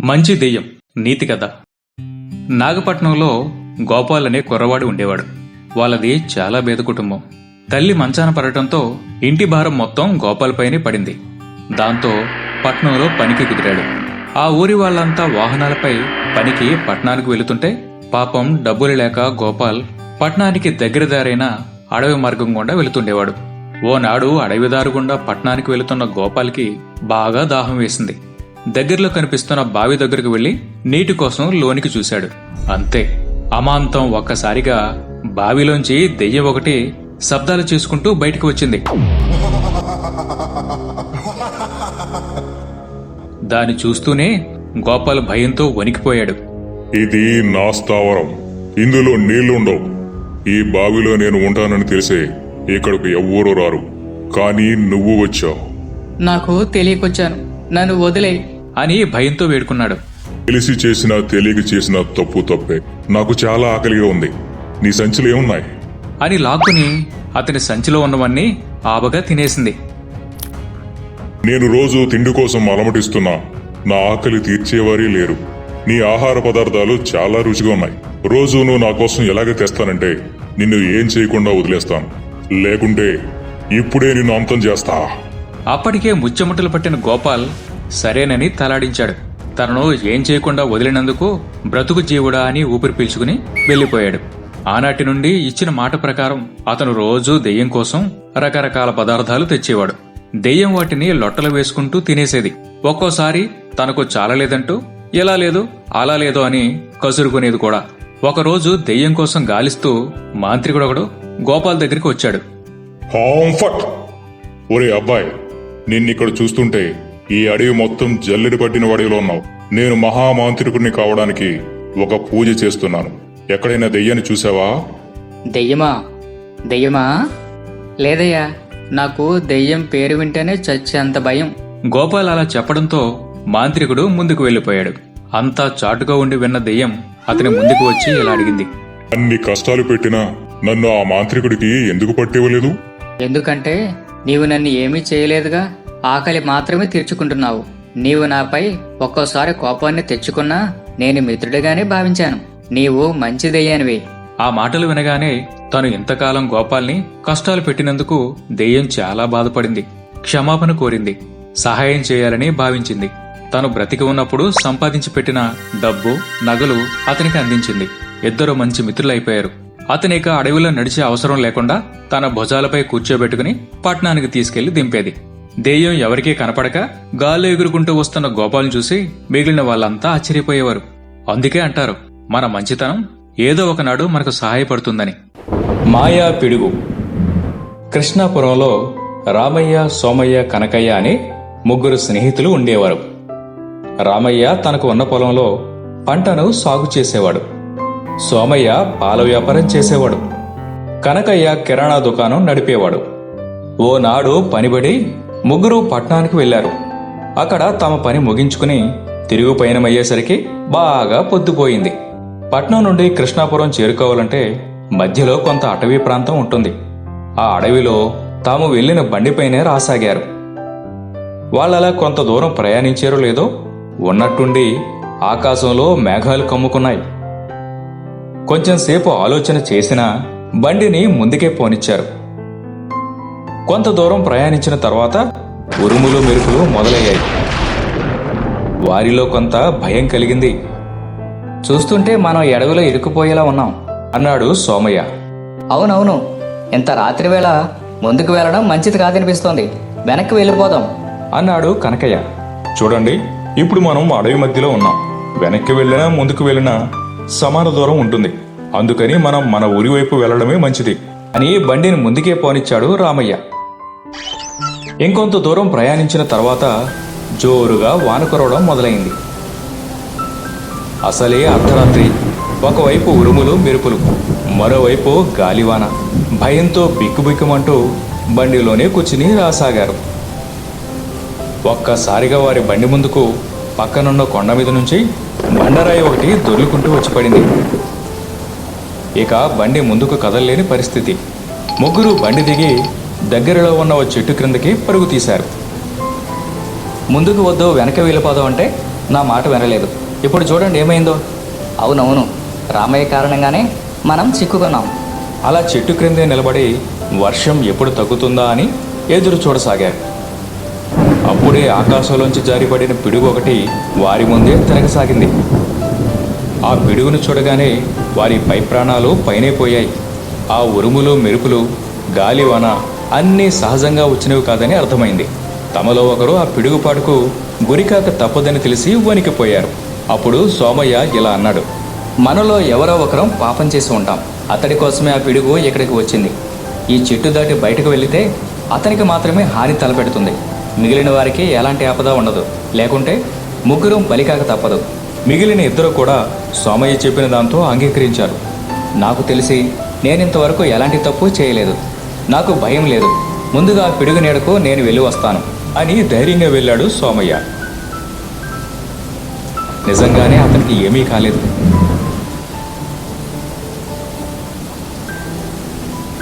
మంచి దెయ్యం నీతి కథ. నాగపట్నంలో గోపాల్ అనే కుర్రవాడు ఉండేవాడు. వాళ్ళది చాలా పేద కుటుంబం. తల్లి మంచాన పడటంతో ఇంటి భారం మొత్తం గోపాల్ పైనే పడింది. దాంతో పట్నంలో పనికి కుదిరాడు. ఆ ఊరి వాళ్ళంతా వాహనాలపై పనికి పట్నానికి వెళుతుంటే పాపం డబ్బులు లేక గోపాల్ పట్నానికి దగ్గర దారైన అడవి మార్గం గుండా వెళుతుండేవాడు. ఓనాడు అడవిదారు గుండా పట్నానికి వెళుతున్న గోపాల్కి బాగా దాహం వేసింది. దగ్గరలో కనిపిస్తున్న బావి దగ్గరకు వెళ్ళి నీటి కోసం లోనికి చూశాడు. అంతే అమాంతం ఒక్కసారిగా బావిలోంచి దెయ్యం ఒకటి శబ్దాలు చేసుకుంటూ బయటికి వచ్చింది. దాన్ని చూస్తూనే గోపాల్ భయంతో వణికిపోయాడు. ఇది నా స్థావరం. ఇందులో నీళ్ళుండవు. ఈ బావిలో నేను ఉంటానని తెలిసే ఇక్కడికి ఎవ్వరూ రారు. కానీ నువ్వు వచ్చావు. నాకు తెలియకొచ్చాను. నన్ను వదిలే అని భయంతో వేడుకున్నాడు. తెలిసి చేసిన తెలియక చేసిన తప్పు తప్పే. నాకు చాలా ఆకలిగా ఉంది. నీ సంచులు ఏమున్నాయి? అని లాక్కుని అతని సంచిలో ఉన్నవన్నీ ఆబగా తినేసింది. నేను రోజు తిండి కోసం అలమటిస్తున్నా. నా ఆకలి తీర్చేవారే లేరు. నీ ఆహార పదార్థాలు చాలా రుచిగా ఉన్నాయి. రోజు నువ్వు నా కోసం ఎలాగ తెస్తానంటే నిన్ను ఏం చేయకుండా వదిలేస్తాను. లేకుంటే ఇప్పుడే నిన్ను అంతం చేస్తా. అప్పటికే ముచ్చెముట్టలు పట్టిన గోపాల్ సరేనని తలాడించాడు. తనను ఏం చేయకుండా వదిలినందుకు బ్రతుకు జీవుడా అని ఊపిరి పీల్చుకుని వెళ్ళిపోయాడు. ఆనాటి నుండి ఇచ్చిన మాట ప్రకారం అతను రోజూ దెయ్యం కోసం రకరకాల పదార్థాలు తెచ్చేవాడు. దెయ్యం వాటిని లొట్టలు వేసుకుంటూ తినేసేది. ఒక్కోసారి తనకు చాలలేదంటూ ఎలా లేదు అలా లేదు అని కసురుకునేది కూడా. ఒకరోజు దెయ్యం కోసం గాలిస్తూ మాంత్రికుడొకడు గోపాల్ దగ్గరికి వచ్చాడు. ఒరే అబ్బాయి నిన్నిక్కడ చూస్తుంటే ఈ అడవి మొత్తం జల్లెడి పట్టిన వడిలో ఉన్నావు. నేను మహామాంత్రికుడిని కావడానికి ఒక పూజ చేస్తున్నాను. ఎక్కడైనా దెయ్యాన్ని చూసావా? దెయ్యమా? దెయ్యమా? లేదయ్యా నాకు దెయ్యం పేరు వింటేనే చచ్చేంత భయం. గోపాల్ అలా చెప్పడంతో మాంత్రికుడు ముందుకు వెళ్ళిపోయాడు అంతా చాటుగా ఉండి విన్న దెయ్యం అతని ముందుకు వచ్చి ఇలా అడిగింది. అన్ని కష్టాలు పెట్టినా నన్ను ఆ మాంత్రికుడికి ఎందుకు పట్టివ్వలేదు? ఎందుకంటే నీవు నన్ను ఏమీ చేయలేదుగా? ఆకలి మాత్రమే తీర్చుకుంటున్నావు. నీవు నాపై ఒక్కోసారి కోపాన్ని తెచ్చుకున్నా నేను మిత్రుడిగానే భావించాను. నీవు మంచిదయ్యానివి. ఆ మాటలు వినగానే తను ఇంతకాలం గోపాల్ని కష్టాలు పెట్టినందుకు దెయ్యం చాలా బాధపడింది క్షమాపణ కోరింది సహాయం చేయాలని భావించింది. తను బ్రతికి ఉన్నప్పుడు సంపాదించి పెట్టిన డబ్బు నగలు అతనికి అందించింది. ఇద్దరు మంచి మిత్రులైపోయారు. అతనిక అడవిలో నడిచే అవసరం లేకుండా తన భుజాలపై కూర్చోబెట్టుకుని పట్నానికి తీసుకెళ్ళి దింపేది. దెయ్యం ఎవరికీ కనపడక గాల్లో ఎగురుకుంటూ వస్తున్న గోపాల్ని చూసి మిగిలిన వాళ్ళంతా ఆశ్చర్యపోయేవారు. అందుకే అంటారు మన మంచితనం ఏదో ఒకనాడు మనకు సహాయపడుతుందని. మాయా పిడుగు. కృష్ణాపురంలో రామయ్య సోమయ్య కనకయ్య అని ముగ్గురు స్నేహితులు ఉండేవారు. రామయ్య తనకు ఉన్న పొలంలో పంటను సాగు చేసేవాడు. సోమయ్య పాల వ్యాపారం చేసేవాడు. కనకయ్య కిరాణా దుకాణం నడిపేవాడు. ఓనాడు పనిబడి ముగ్గురు పట్నానికి వెళ్ళారు అక్కడ తమ పని ముగించుకుని తిరుగు పయనమయ్యేసరికి బాగా పొద్దుపోయింది. పట్నం నుండి కృష్ణాపురం చేరుకోవాలంటే మధ్యలో కొంత అటవీ ప్రాంతం ఉంటుంది. ఆ అడవిలో తాము వెళ్ళిన బండిపైనే రాసాగారు. వాళ్ళలా కొంత దూరం ప్రయాణించారో లేదో ఉన్నట్టుండి ఆకాశంలో మేఘాలు కమ్ముకున్నాయి. కొంచెంసేపు ఆలోచన చేసినా బండిని ముందుకే పోనిచ్చారు. కొంత దూరం ప్రయాణించిన తర్వాత ఉరుములు మెరుపులు మొదలయ్యాయి. వారిలో కొంత భయం కలిగింది. చూస్తుంటే మనం ఎడవిలో ఇరుక్కుపోయేలా ఉన్నాం అన్నాడు సోమయ్య. అవునవును ఇంత రాత్రి వేళ ముందుకు వెళ్ళడం మంచిది కాదనిపిస్తోంది. వెనక్కి వెళ్ళిపోదాం. అన్నాడు కనకయ్య. చూడండి ఇప్పుడు మనం అడవి మధ్యలో ఉన్నాం. వెనక్కి వెళ్ళినా ముందుకు వెళ్ళినా సమాన దూరం ఉంటుంది. అందుకని మనం మన ఊరి వైపు వెళ్ళడమే మంచిది అని బండిని ముందుకే పోనిచ్చాడు రామయ్య. ఇంకొంత దూరం ప్రయాణించిన తర్వాత జోరుగా వాన కురవడం మొదలైంది. అసలే అర్ధరాత్రి. ఒకవైపు ఉరుములు మెరుపులు మరోవైపు గాలివాన. భయంతో బిక్కుబిక్కుమంటూ బండిలోనే కూర్చుని రాసాగారు. ఒక్కసారిగా వారి బండి ముందుకు పక్కనున్న కొండ మీద నుంచి బండరాయి ఒకటి దొర్లుకుంటూ వచ్చి పడింది. ఇక బండి ముందుకు కదలలేని పరిస్థితి. ముగ్గురు బండి దిగి దగ్గరలో ఉన్న ఓ చెట్టు క్రిందకి పరుగు తీశారు. ముందుకు వద్దు వెనక వెళ్ళిపోదాం అంటే నా మాట వినలేదు. ఇప్పుడు చూడండి ఏమైందో. అవునవును రామయ్య కారణంగానే మనం చిక్కుకున్నాం. అలా చెట్టు క్రిందే నిలబడి వర్షం ఎప్పుడు తగ్గుతుందా అని ఎదురు చూడసాగారు. అప్పుడే ఆకాశంలోంచి జారిపడిన పిడుగు ఒకటి వారి ముందే తిరగసాగింది. ఆ పిడుగును చూడగానే వారి పై ప్రాణాలు పైనే పోయాయి. ఆ ఉరుములు మెరుపులు గాలివాన అన్నీ సహజంగా వచ్చినవి కాదని అర్థమైంది. తమలో ఒకరు ఆ పిడుగుపాటుకు గురికాక తప్పదని తెలిసి వణికిపోయారు. అప్పుడు సోమయ్య ఇలా అన్నాడు మనలో ఎవరో ఒకరం పాపం చేసి ఉంటాం. అతడి కోసమే ఆ పిడుగు ఇక్కడికి వచ్చింది. ఈ చెట్టు దాటి బయటకు వెళితే అతనికి మాత్రమే హాని తలపెడుతుంది. మిగిలిన వారికి ఎలాంటి ఆపద ఉండదు. లేకుంటే ముగ్గురు బలికాక తప్పదు. మిగిలిన ఇద్దరు కూడా సోమయ్య చెప్పిన దాంతో అంగీకరించారు. నాకు తెలిసి నేనింతవరకు ఎలాంటి తప్పు చేయలేదు. నాకు భయం లేదు. ముందుగా పిడుగు నీడకు నేను వెళ్ళి వస్తాను అని ధైర్యంగా వెళ్ళాడు సోమయ్య. నిజంగానే అతనికి ఏమీ కాలేదు.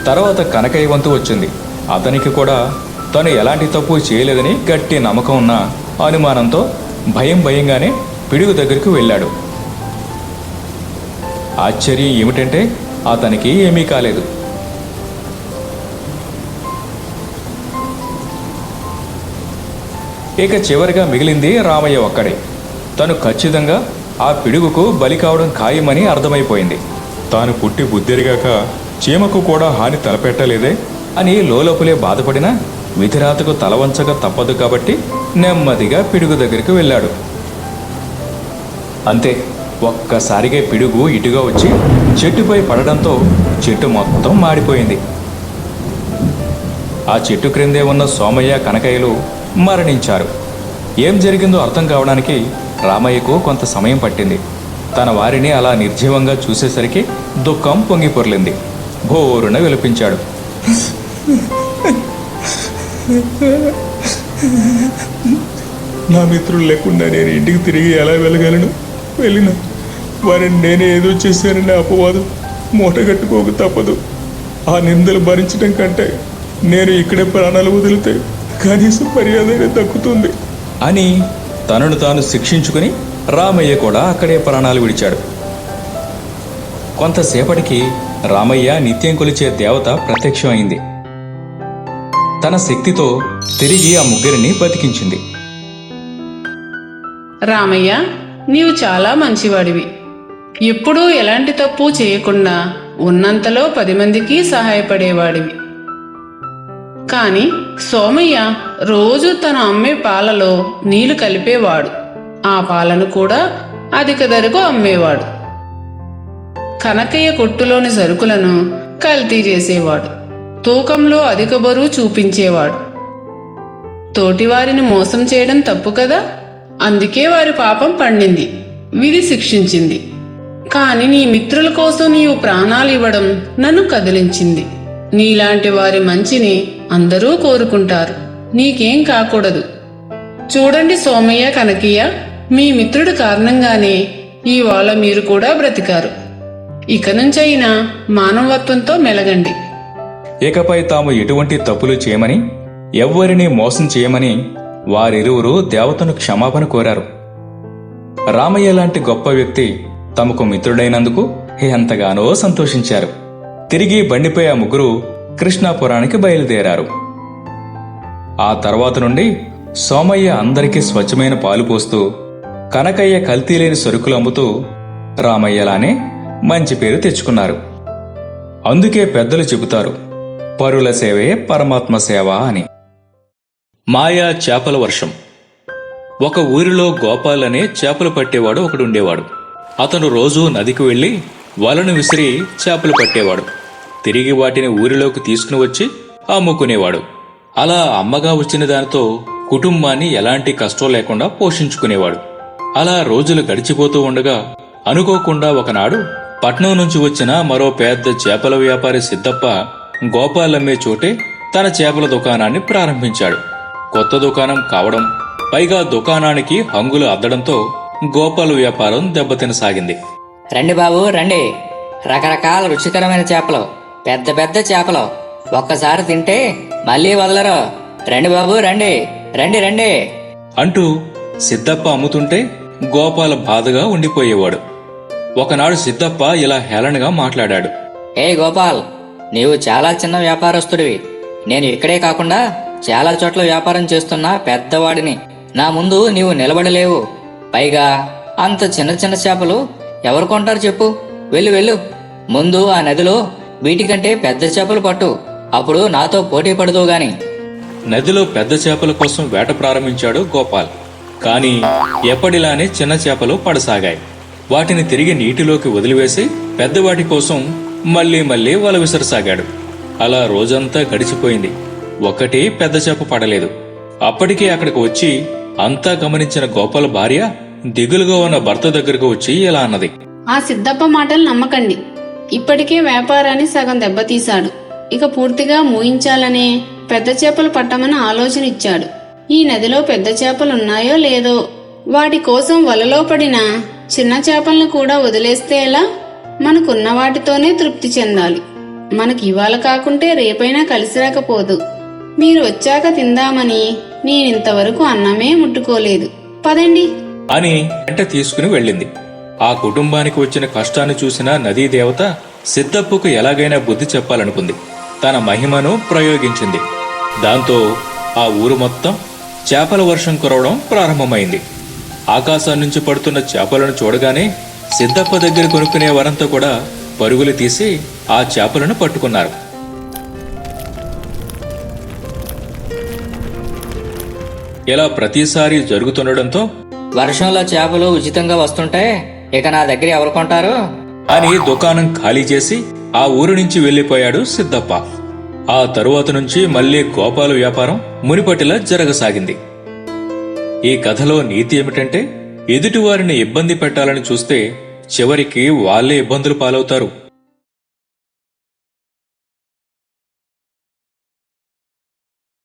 తర్వాత కనకయ్య వంతు వచ్చింది. అతనికి కూడా తను ఎలాంటి తప్పు చేయలేదని గట్టి నమ్మకం ఉన్న అనుమానంతో భయం భయంగానే పిడుగు దగ్గరికి వెళ్ళాడు. ఆశ్చర్యం ఏమిటంటే అతనికి ఏమీ కాలేదు. ఇక చివరిగా మిగిలింది రామయ్య ఒక్కడే. తను ఖచ్చితంగా ఆ పిడుగుకు బలి కావడం ఖాయమని అర్థమైపోయింది. తాను పుట్టి బుద్ధిరిగాక చీమకు కూడా హాని తలపెట్టలేదే అని లోలోపలే బాధపడినా విధిరాతకు తలవంచక తప్పదు కాబట్టి నెమ్మదిగా పిడుగు దగ్గరికి వెళ్ళాడు. అంతే ఒక్కసారిగా పిడుగు ఇటుగా వచ్చి చెట్టుపై పడడంతో చెట్టు మొత్తం మాడిపోయింది. ఆ చెట్టు క్రిందే ఉన్న సోమయ్య కనకయ్యలు మరణించారు. ఏం జరిగిందో అర్థం కావడానికి రామయ్యకు కొంత సమయం పట్టింది. తన వారిని అలా నిర్జీవంగా చూసేసరికి దుఃఖం పొంగిపొర్లింది భోరున విలపించాడు. నా మిత్రులు లేకుండా నేను ఇంటికి తిరిగి ఎలా వెళ్ళగలను? వెళ్ళిన. వారిని నేనే ఏదో చేశానని అపవాదం మూటగట్టుకోక తప్పదు. ఆ నిందలు భరించడం కంటే నేను ఇక్కడే ప్రాణాలు వదిలితే కనీసం మర్యాద దక్కుతుంది. అని తనను తాను శిక్షించుకుని రామయ్య కూడా అక్కడే ప్రాణాలు విడిచాడు. కొంతసేపటికి రామయ్య నిత్యం కొలిచే దేవత ప్రత్యక్షమైంది. తన శక్తితో తిరిగి ఆ ముగ్గురిని బతికించింది. రామయ్య నీవు చాలా మంచివాడివి. ఎప్పుడూ ఎలాంటి తప్పు చేయకుండా ఉన్నంతలో పది మందికి సహాయపడేవాడివి. కాని సోమయ్య రోజు తన అమ్మే పాలలో నీళ్ళు కలిపేవాడు. ఆ పాలను కూడా అధిక ధరకు అమ్మేవాడు. కనకయ్య కొట్టులోని సరుకులను కల్తీ చేసేవాడు. తూకంలో అధిక బరువు చూపించేవాడు. తోటివారిని మోసం చేయడం తప్పు కదా? అందుకే వారి పాపం పండింది విధి శిక్షించింది. కాని నీ మిత్రుల కోసం నీవు ప్రాణాలు ఇవ్వడం నన్ను కదిలించింది. నీలాంటి వారి మంచిని అందరూ కోరుకుంటారు. నీకేం కాకూడదు. చూడండి సోమయ్య కనకయ్య మీ మిత్రుడు కారణంగానే ఇవాళ మీరు కూడా బ్రతికారు. ఇక నుంచైనా మానవత్వంతో మెలగండి. ఇకపై తాము ఎటువంటి తప్పులు చేయమని ఎవ్వరిని మోసం చేయమని వారిరువురు దేవతను క్షమాపణ కోరారు. రామయ్య లాంటి గొప్ప వ్యక్తి తమకు మిత్రుడైనందుకు ఎంతగానో సంతోషించారు. తిరిగి బండిపై ఆ ముగ్గురు కృష్ణాపురానికి బయలుదేరారు. ఆ తర్వాత నుండి సోమయ్య అందరికీ స్వచ్ఛమైన పాలు పోస్తూ కనకయ్య కల్తీ లేని సరుకులు అమ్ముతూ రామయ్యలానే మంచి పేరు తెచ్చుకున్నారు. అందుకే పెద్దలు చెబుతారు పరుల సేవే పరమాత్మ సేవ అని. మాయా చేపల వర్షం. ఒక ఊరిలో గోపాల్ అనే చేపలు పట్టేవాడు ఒకడుండేవాడు. అతను రోజూ నదికి వెళ్ళి వలను విసిరి చేపలు పట్టేవాడు. తిరిగి వాటిని ఊరిలోకి తీసుకుని వచ్చి అమ్ముకునేవాడు. అలా అమ్మగా వచ్చిన దానితో కుటుంబాన్ని ఎలాంటి కష్టం లేకుండా పోషించుకునేవాడు. అలా రోజులు గడిచిపోతూ ఉండగా అనుకోకుండా ఒకనాడు పట్నం నుంచి వచ్చిన మరో పెద్ద చేపల వ్యాపారి సిద్దప్ప గోపాలమ్మే చోటే తన చేపల దుకాణాన్ని ప్రారంభించాడు. కొత్త దుకాణం కావడం పైగా దుకాణానికి హంగులు అద్దడంతో గోపాల వ్యాపారం దెబ్బతినసాగింది. రండి బాబు రండి. రకరకాల రుచికరమైన చేపలు. పెద్ద పెద్ద చేపలు. ఒక్కసారి తింటే మళ్ళీ వదలరు. రండి బాబు రండి. రండి రండి. అంటూ సిద్దప్ప అమ్ముతుంటే గోపాల బాధగా ఉండిపోయేవాడు. ఒకనాడు సిద్ధప్ప ఇలా హేళనగా మాట్లాడాడు. ఏ గోపాల్ నీవు చాలా చిన్న వ్యాపారస్తుడివి. నేను ఇక్కడే కాకుండా చాలా చోట్ల వ్యాపారం చేస్తున్న పెద్దవాడిని. నా ముందు నీవు నిలబడలేవు. పైగా అంత చిన్న చిన్న చేపలు ఎవరు కొంటారు చెప్పు. వెళ్ళు వెళ్ళు. ముందు ఆ నదిలో వీటికంటే పెద్ద చేపలు పట్టు. అప్పుడు నాతో పోటీ పడదు గాని. నదిలో పెద్ద చేపల కోసం వేట ప్రారంభించాడు గోపాల్. కానీ ఎప్పటిలానే చిన్న చేపలు పడసాగాయి. వాటిని తిరిగి నీటిలోకి వదిలివేసి పెద్దవాటి కోసం మళ్ళీ మళ్ళీ వల విసరసాగాడు. అలా రోజంతా గడిచిపోయింది. ఒక్కటి పెద్ద చేప పడలేదు. అప్పటికే అక్కడికి వచ్చి అంతా గమనించిన గోపాల భార్య దిగులుగా ఉన్న భర్త దగ్గరకు వచ్చి ఇలా అన్నది. ఆ సిద్ధప్ప మాటలు నమ్మకండి. ఇప్పటికే వ్యాపారాన్ని సగం దెబ్బతీశాడు. ఇక పూర్తిగా మూయించాలనే పెద్ద చేపలు పట్టమని ఆలోచన ఇచ్చాడు. ఈ నదిలో పెద్ద చేపలు ఉన్నాయో లేదో వాటి కోసం వలలో పడిన చిన్న చేపలను కూడా వదిలేస్తే ఎలా? మనకున్న వాటితోనే తృప్తి చెందాలి. మనకి ఇవాళ కాకుంటే రేపైనా కలిసి రాకపోదు. మీరు వచ్చాక తిందామని నేనింతవరకు అన్నమే ముట్టుకోలేదు. పదండి. అని వెంట తీసుకుని వెళ్ళింది. ఆ కుటుంబానికి వచ్చిన కష్టాన్ని చూసిన నదీ దేవత సిద్ధప్పుకు ఎలాగైనా బుద్ధి చెప్పాలనుకుంది. తన మహిమను ప్రయోగించింది. దాంతో ఆ ఊరు మొత్తం చేపల వర్షం కురవడం ప్రారంభమైంది. ఆకాశం నుంచి పడుతున్న చేపలను చూడగానే సిద్ధప్ప దగ్గర కొనుక్కునే వారంతా కూడా పరుగులు తీసి ఆ చేపలను పట్టుకున్నారు. ఇలా ప్రతిసారి జరుగుతుండడంతో వర్షంలో చేపలు ఉచితంగా వస్తుంటాయి ఇక నా దగ్గర ఎవరు కొంటారు? అని దుకాణం ఖాళీ చేసి ఆ ఊరు నుంచి వెళ్ళిపోయాడు సిద్ధప్ప. ఆ తరువాత నుంచి మళ్ళీ గోపాల వ్యాపారం మునిపటిలా జరగసాగింది. ఈ కథలో నీతి ఏమిటంటే ఎదుటివారిని ఇబ్బంది పెట్టాలని చూస్తే చివరికి వాళ్ళే ఇబ్బందులు పాలవుతారు.